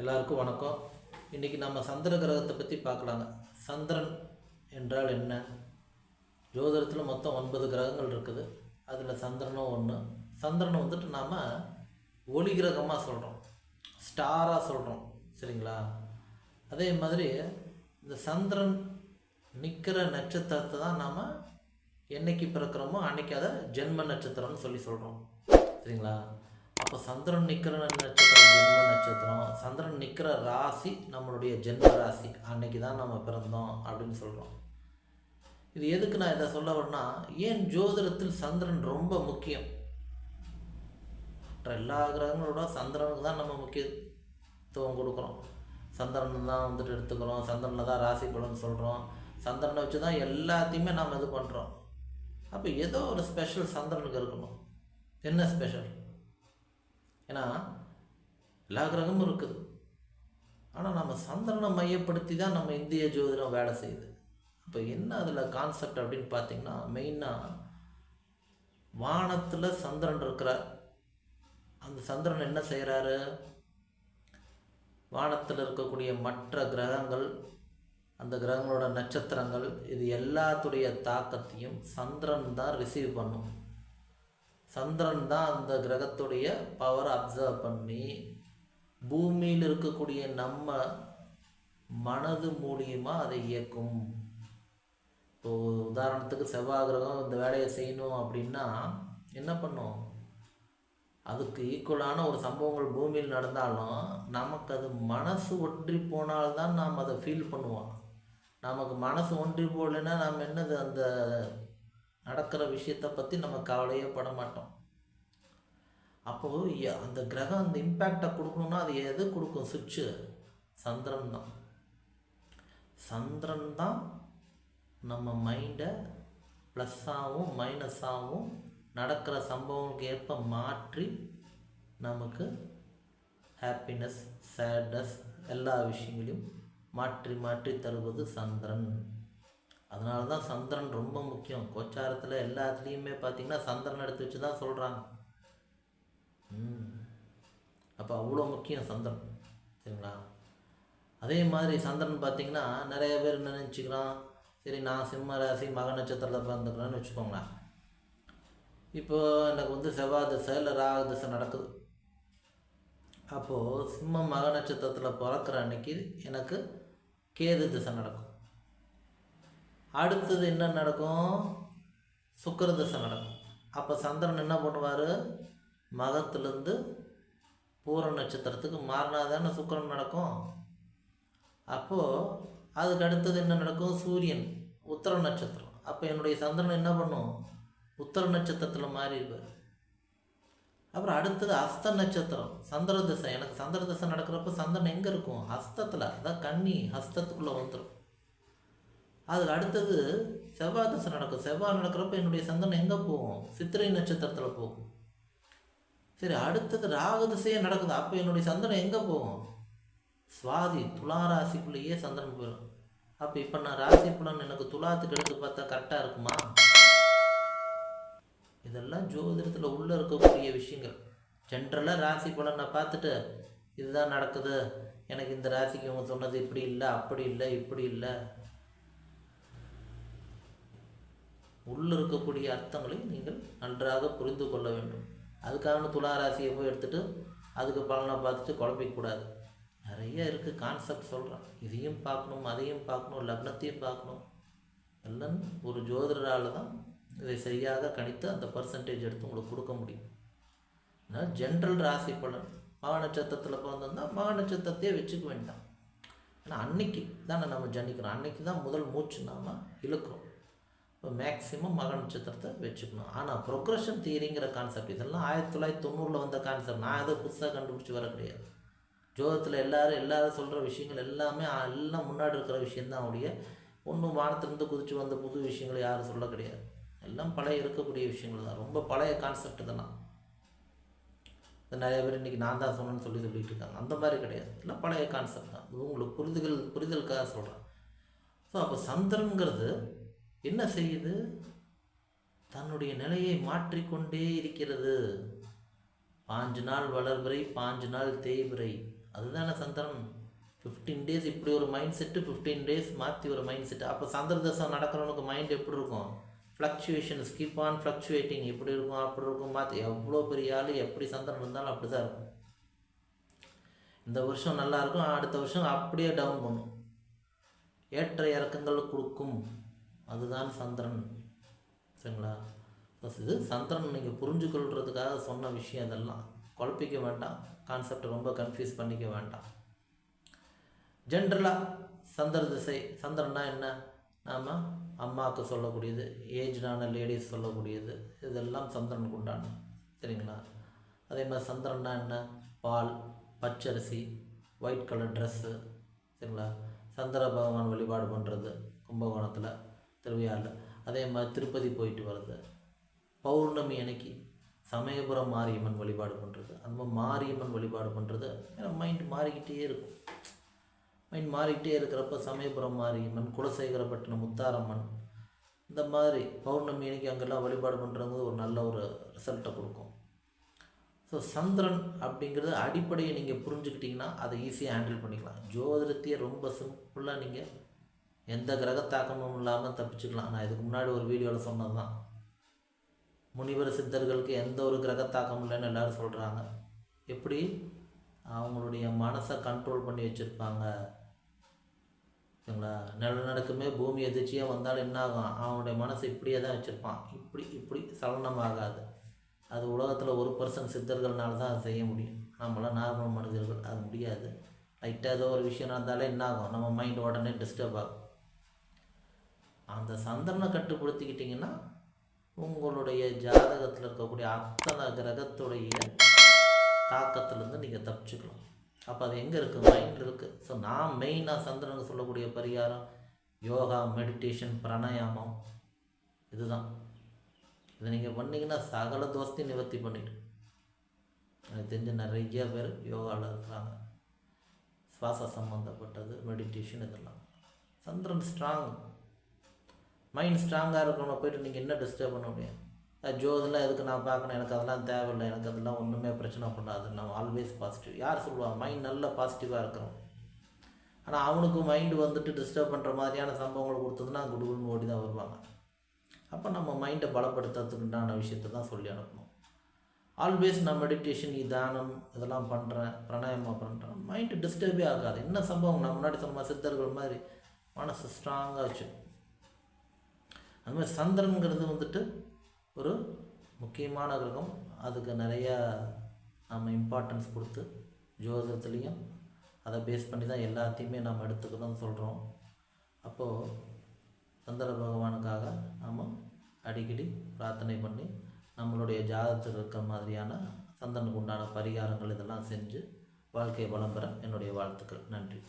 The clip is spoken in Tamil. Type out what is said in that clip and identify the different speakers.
Speaker 1: எல்லாருக்கும் வணக்கம். இன்றைக்கி நம்ம சந்திர கிரகத்தை பற்றி பார்க்கலாங்க. சந்திரன் என்றால் என்ன? ஜோதிடத்தில் மொத்தம் ஒன்பது கிரகங்கள் இருக்குது. அதில் சந்திரனும் ஒன்று சந்திரனை வந்துட்டு நாம் ஒளி கிரகமாக சொல்கிறோம் ஸ்டாராக சொல்கிறோம் சரிங்களா? அதே மாதிரி இந்த சந்திரன் நிற்கிற நட்சத்திரத்தை தான் நாம் என்னைக்கு பிறக்கிறோமோ அன்னைக்கு அதை ஜென்ம நட்சத்திரம்னு சொல்லி சொல்கிறோம் சரிங்களா? அப்போ சந்திரன் நிற்கிற நட்சத்திரம் ஜென்ம நட்சத்திரம். சந்திரன் நிற்கிற ராசி நம்மளுடைய ஜென்ம ராசி. அன்னைக்கு தான் நம்ம பிறந்தோம் அப்படின்னு சொல்கிறோம் இது எதுக்கு நான் இதை சொல்ல வரேன்னா ஏன் ஜோதிடத்தில் சந்திரன் ரொம்ப முக்கியம்? மற்ற எல்லா கிரகங்களோட சந்திரனுக்கு தான் நம்ம முக்கியத்துவம் கொடுக்குறோம். சந்திரன் தான் வந்துட்டு எடுத்துக்கிறோம். சந்திரனில் தான் ராசி பலன் சொல்கிறோம் சந்திரனை வச்சு தான் எல்லாத்தையுமே நாம் இது பண்ணுறோம் அப்போ ஏதோ ஒரு ஸ்பெஷல் சந்திரனுக்கு இருக்கணும். என்ன ஸ்பெஷல் ஏன்னா எல்லா கிரகமும் இருக்குது. ஆனால் நம்ம சந்திரனை மையப்படுத்தி தான் நம்ம இந்திய ஜோதிடம் வேலை செய்யுது. அப்போ என்ன அதில் கான்செப்ட் அப்படின்னு பார்த்தீங்கன்னா மெயினாக வானத்தில் சந்திரன் இருக்கிறார். அந்த சந்திரன் என்ன செய்கிறாரு வானத்தில் இருக்கக்கூடிய மற்ற கிரகங்கள் அந்த கிரகங்களோட நட்சத்திரங்கள் இது எல்லாத்துடைய தாக்கத்தையும் சந்திரன் தான் ரிசீவ் பண்ணும். சந்திரன் தான் அந்த கிரகத்துடைய பவரை அப்சர்வ் பண்ணி பூமியில் இருக்கக்கூடிய நம்ம மனது மூலியமாக அதை இயக்கும். இப்போ உதாரணத்துக்கு செவ்வாய் கிரகம் இந்த வேலையை செய்யணும் அப்படின்னா என்ன பண்ணும்? அதுக்கு ஈக்குவலான ஒரு சம்பவங்கள் பூமியில் நடந்தாலும் நமக்கு அது மனசு ஒன்றி போனால்தான் நாம் அதை ஃபீல் பண்ணுவோம். நமக்கு மனசு ஒன்றி போகலைன்னா நாம் என்னது அந்த நடக்கிற விஷயத்தை பற்றி நம்ம கவலையே பட மாட்டோம். அப்போது அந்த கிரகம் அந்த இம்பேக்டை கொடுக்கணுன்னா அது எது கொடுக்கும்? சுவிட்சு. சந்திரன் தான். சந்திரன் தான் நம்ம மைண்டை ப்ளஸ்ஸாகவும் மைனஸாகவும் நடக்கிற சம்பவங்களுக்கு ஏற்ப மாற்றி நமக்கு ஹாப்பினஸ் சேட்னஸ் எல்லா விஷயங்களையும் மாற்றி மாற்றி தருவது சந்திரன். அதனால தான் சந்திரன் ரொம்ப முக்கியம். கோச்சாரத்தில் எல்லாத்துலேயுமே பார்த்தீங்கன்னா சந்திரன் எடுத்து வச்சு தான் சொல்கிறாங்க அப்போ அவ்வளோ முக்கியம் சந்திரன். சரிங்களா? அதே மாதிரி சந்திரன் பார்த்தீங்கன்னா நிறைய பேர் என்ன நினச்சிக்கிறான்? சரி நான் சிம்ம ராசி மக நட்சத்திரத்தில் பிறந்துக்கிறேன்னு வச்சுக்கோங்களேன். இப்போ எனக்கு வந்து செவ்வாய் திசை இல்லை ராக திசை நடக்குது. அப்போது சிம்ம மக நட்சத்திரத்தில் பிறக்கிற அன்னைக்கு எனக்கு கேது திசை நடக்கும். அடுத்தது என்ன நடக்கும்? சுக்கர திசை நடக்கும். அப்போ சந்திரன் என்ன பண்ணுவார்? மகத்துலேருந்து பூர நட்சத்திரத்துக்கு மாறினா தானே சுக்கரன் நடக்கும்? அப்போது அதுக்கு அடுத்தது என்ன நடக்கும்? சூரியன் உத்தர நட்சத்திரம். அப்போ என்னுடைய சந்திரன் என்ன பண்ணும்? உத்தர நட்சத்திரத்தில் மாறிடுவார். அப்புறம் அடுத்தது அஸ்த நட்சத்திரம். சந்திர திசை. எனக்கு சந்திர திசை நடக்கிறப்ப சந்திரன் எங்கே இருக்கும்? ஹஸ்தத்தில் அதான் கன்னி. ஹஸ்தத்துக்குள்ளே வந்துடும் அதில் அடுத்தது செவ்வாய் திசை நடக்கும். செவ்வாய் நடக்கிறப்ப என்னுடைய சந்தனம் எங்கே போகும்? சித்திரை நட்சத்திரத்தில் போகும். சரி அடுத்தது ராகு திசையே நடக்குது. அப்போ என்னுடைய சந்தனம் எங்கே போகும்? சுவாதி துலா ராசிக்குள்ளேயே சந்திரன் போயிடும். அப்போ இப்போ நான் ராசி பலன் எனக்கு துலாத்துக்கு எடுத்து பார்த்தா கரெக்டாக இருக்குமா? இதெல்லாம் ஜோதிடத்தில் உள்ளே இருக்கக்கூடிய விஷயங்கள். ஜென்ரலாக ராசி பலனை பார்த்துட்டு இதுதான் நடக்குது. எனக்கு இந்த ராசிக்கு இவங்க சொன்னது இப்படி இல்லை அப்படி இல்லை இப்படி இல்லை. உள்ள இருக்கக்கூடிய அர்த்தங்களை நீங்கள் நன்றாக புரிந்து கொள்ள வேண்டும். அதுக்காக துலா ராசியை போய் எடுத்துகிட்டு அதுக்கு பலனை பார்த்துட்டு குழப்பிக்கூடாது நிறைய இருக்குது கான்செப்ட் சொல்கிறேன் இதையும் பார்க்கணும் அதையும் பார்க்கணும் லக்னத்தையும் பார்க்கணும். எல்லாம் ஒரு ஜோதிடரால் தான் இதை சரியாக கணித்து அந்த பர்சன்டேஜ் எடுத்து உங்களுக்கு கொடுக்க முடியும். ஆனால் ஜென்ரல் ராசி பலன். மக நட்சத்திரத்தில் பிறந்திருந்தா மக நட்சத்திரத்தையே வச்சுக்க வேண்டாம். ஆனால் அன்னைக்கு தானே நம்ம ஜன்னிக்கிறோம் அன்னைக்கு தான் முதல் மூச்சு நாம் இழுக்கிறோம். மேக்ஸிமம் மக நட்சத்திரத்தை வச்சுக்கணும். ஆனால் ப்ரொக்ரஷன் தியரிங்கிற கான்செப்ட் இதெல்லாம் ஆயிரத்தி தொள்ளாயிரத்தி தொண்ணூறில் வந்த கான்செப்ட் நான் அதை புதுசாக கண்டுபிடிச்சி வர கிடையாது. ஜோதத்தில் எல்லாரும் எல்லாரும் சொல்கிற விஷயங்கள் எல்லாமே எல்லாம் முன்னாடி இருக்கிற விஷயந்தான் அவருடைய ஒன்றும் வானத்திலிருந்து குதிச்சு வந்த புது விஷயங்களை யாரும் சொல்ல கிடையாது. எல்லாம் பழைய இருக்கக்கூடிய விஷயங்கள் தான். ரொம்ப பழைய கான்செப்ட் இதெல்லாம். இது நிறைய பேர் இன்றைக்கி நான் தான் சொன்னேன்னு சொல்லி சொல்லிட்டு இருக்காங்க. அந்த மாதிரி கிடையாது. எல்லாம் பழைய கான்செப்ட் தான். உங்களுக்கு புரிதல் புரிதலுக்காக சொல்கிறேன் ஸோ அப்போ சந்திரங்கிறது என்ன செய்யுது? தன்னுடைய நிலையை மாற்றிக்கொண்டே இருக்கிறது. பாஞ்சு நாள் வளர்பிறை பாஞ்சு நாள் தேய்பிறை. அதுதானே சந்திரன் ஃபிஃப்டீன் டேஸ் இப்படி ஒரு மைண்ட் செட்டு ஃபிஃப்டீன் டேஸ் மாற்றி ஒரு மைண்ட் செட்டு அப்போ சந்திர தசை நடக்கிறவனுக்கு மைண்ட் எப்படி இருக்கும்? ஃப்ளக்சுவேஷன்ஸ் கீப் ஆன் ஃப்ளக்சுவேட்டிங் எப்படி இருக்கும் அப்படி இருக்கும் மாற்றி எவ்வளோ பெரிய ஆள் எப்படி சந்திரன் இருந்தாலும் அப்படி தான் இருக்கும். இந்த வருஷம் நல்லா இருக்கும் அடுத்த வருஷம் அப்படியே டவுன் பண்ணும். ஏற்ற இறக்கங்கள் கொடுக்கும். அதுதான் சந்திரன். சரிங்களா? இது சந்திரன் நீங்கள் புரிஞ்சுக்கொள்றதுக்காக சொன்ன விஷயம் இதெல்லாம். குழப்பிக்க வேண்டாம். கான்செப்ட் ரொம்ப கன்ஃபியூஸ் பண்ணிக்க வேண்டாம். ஜென்ரலாக சந்திர திசை. சந்திரன்னா என்ன? நாம் அம்மாவுக்கு சொல்லக்கூடியது ஏஜ்டான லேடிஸ் சொல்லக்கூடியது. இதெல்லாம் சந்திரனுக்கு உண்டான சரிங்களா? அதே மாதிரி சந்திரன்னா என்ன? பால் பச்சரிசி ஒயிட் கலர் ட்ரெஸ்ஸு சரிங்களா? சந்திர பகவான் வழிபாடு பண்ணுறது கும்பகோணத்தில். திருவையாறில் அதே மாதிரி திருப்பதி போயிட்டு வர்றது. பௌர்ணமி அன்னைக்கு சமயபுரம் மாரியம்மன் வழிபாடு பண்ணுறது அந்த மாதிரி மாரியம்மன் வழிபாடு பண்ணுறது ஏன்னா மைண்ட் மாறிக்கிட்டே இருக்கும். மைண்ட் மாறிக்கிட்டே இருக்கிறப்ப சமயபுரம் மாரியம்மன் குலசேகரப்பட்டினம் முத்தாரம்மன் இந்த மாதிரி பௌர்ணமி அன்னைக்கு அங்கெல்லாம் வழிபாடு பண்ணுறது ஒரு நல்ல ஒரு ரிசல்ட்டை கொடுக்கும். ஸோ சந்திரன் அப்படிங்கிறது அடிப்படையை நீங்கள் புரிஞ்சுக்கிட்டிங்கன்னா அதை ஈஸியாக ஹேண்டில் பண்ணிக்கலாம். ஜோதிடத்தையே ரொம்ப சிம்பிளாக நீங்கள் எந்த கிரக தாக்கமும் இல்லாமல் தப்பிச்சுக்கலாம். நான் இதுக்கு முன்னாடி ஒரு வீடியோவில் சொன்னது தான் முனிவர் சித்தர்களுக்கு எந்த ஒரு கிரக தாக்கமும் இல்லைன்னு எல்லோரும் சொல்கிறாங்க எப்படி? அவங்களுடைய மனசை கண்ட்ரோல் பண்ணி வச்சுருப்பாங்க. சரிங்களா? நிலநடுக்கமே பூமி எதிர்ச்சியாக வந்தாலும் என்ன ஆகும்? அவனுடைய மனசை இப்படியே தான் வச்சுருப்பான். இப்படி இப்படி சலனமாகாது. அது உலகத்தில் ஒரு பர்சன்ட் சித்தர்கள்னால தான் அதை செய்ய முடியும். நம்மளாம் நார்மல் மனிதர்கள். அது முடியாது. லைட்டாக ஏதோ ஒரு விஷயம் நடந்தாலே என்ன ஆகும்? நம்ம மைண்ட் உடனே டிஸ்டர்ப் ஆகும். அந்த சந்திரனை கட்டுப்படுத்திக்கிட்டிங்கன்னா உங்களுடைய ஜாதகத்தில் இருக்கக்கூடிய அத்தனை கிரகத்துடைய தாக்கத்துலேருந்து நீங்கள் தப்பிச்சுக்கலாம். அப்போ அது எங்கே இருக்குது மைண்ட் இருக்குது ஸோ நான் மெயினாக சந்திரனுக்கு சொல்லக்கூடிய பரிகாரம் யோகா மெடிடேஷன் பிராணாயாமம். இதுதான். இதை நீங்கள் பண்ணிங்கன்னா சகல தோஸ்தி நிவர்த்தி பண்ணிவிடு எனக்கு தெரிஞ்ச நிறைய பேர் யோகாவில் இருக்கிறாங்க. சுவாச சம்மந்தப்பட்டது மெடிடேஷன் இதெல்லாம். சந்திரன் ஸ்ட்ராங் மைண்ட் ஸ்ட்ராங்காக இருக்கணும் போயிட்டு நீங்கள் என்ன டிஸ்டர்ப் பண்ண முடியும்? ஜோதெல்லாம் எதுக்கு நான் பார்க்கணும்? எனக்கு அதெல்லாம் தேவையில்லை. எனக்கு அதெல்லாம் ஒன்றுமே பிரச்சனை பண்ணாது. நான் ஆல்வேஸ் பாசிட்டிவ் யார் சொல்லுவாங்க மைண்ட் நல்ல பாசிட்டிவாக இருக்கிறோம் ஆனால் அவனுக்கு மைண்டு வந்துட்டு டிஸ்டர்ப் பண்ணுற மாதிரியான சம்பவங்கள் கொடுத்ததுன்னா குடுகுன்னு ஓடி தான் வருவாங்க. அப்போ நம்ம மைண்டை பலப்படுத்துறதுக்குண்டான விஷயத்த தான் சொல்லி அனுப்பணும். ஆல்வேஸ் நான் மெடிடேஷன் தானம் இதெல்லாம் பண்ணுறேன் பிராணாயமம் பண்ணுறேன் மைண்டு டிஸ்டர்பே ஆகாது. என்ன சம்பவம்? நான் முன்னாடி சொன்ன சித்தர்கள் மாதிரி மனசு ஸ்ட்ராங்காக வச்சு அது மாதிரி சந்திரனுங்கிறது வந்துட்டு ஒரு முக்கியமான கிரகம். அதுக்கு நிறையா நம்ம இம்பார்ட்டன்ஸ் கொடுத்து ஜோதிடத்துலேயும் அதை பேஸ் பண்ணி தான் எல்லாத்தையுமே நம்ம எடுத்துக்கணும்னு சொல்கிறோம் அப்போது சந்திர பகவானுக்காக நாம் அடிக்கடி பிரார்த்தனை பண்ணி நம்மளுடைய ஜாதகத்தில் இருக்கிற மாதிரியான சந்திரனுக்கு உண்டான பரிகாரங்கள் இதெல்லாம் செஞ்சு வாழ்க்கையை வளம் பெற என்னுடைய வாழ்த்துக்கள். நன்றி.